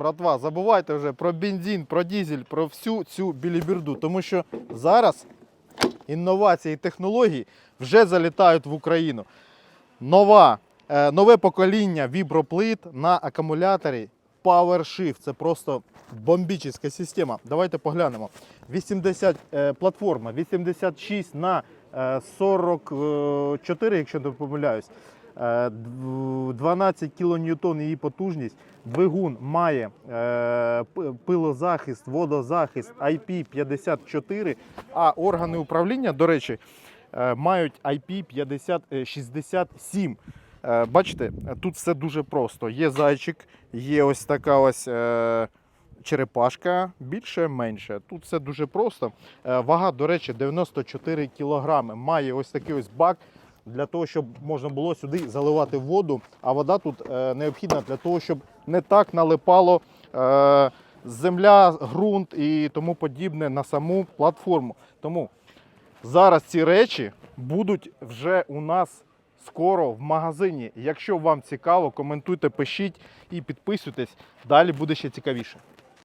братва, забувайте вже про бензин, про дізель, про всю цю біліберду, тому що зараз інновації і технології вже залітають в Україну. Нова, е, нове покоління віброплит на акумуляторі PowerShift. Це просто бомбічна система. Давайте поглянемо. 80, е, платформа 86 на е, 44, якщо не помиляюсь. Е, дв- 12 кН її потужність. Двигун має е, пилозахист, водозахист IP54, а органи управління, до речі, е, мають IP67. Е, Бачите, тут все дуже просто. Є зайчик, є ось така ось е, черепашка, більше, менше. Тут все дуже просто. Е, Вага, до речі, 94 кг. Має ось такий ось бак для того, щоб можна було сюди заливати воду. А вода тут е, необхідна для того, щоб не так налипало е, земля, ґрунт і тому подібне на саму платформу. Тому зараз ці речі будуть вже у нас скоро в магазині. Якщо вам цікаво, коментуйте, пишіть і підписуйтесь. Далі буде ще цікавіше.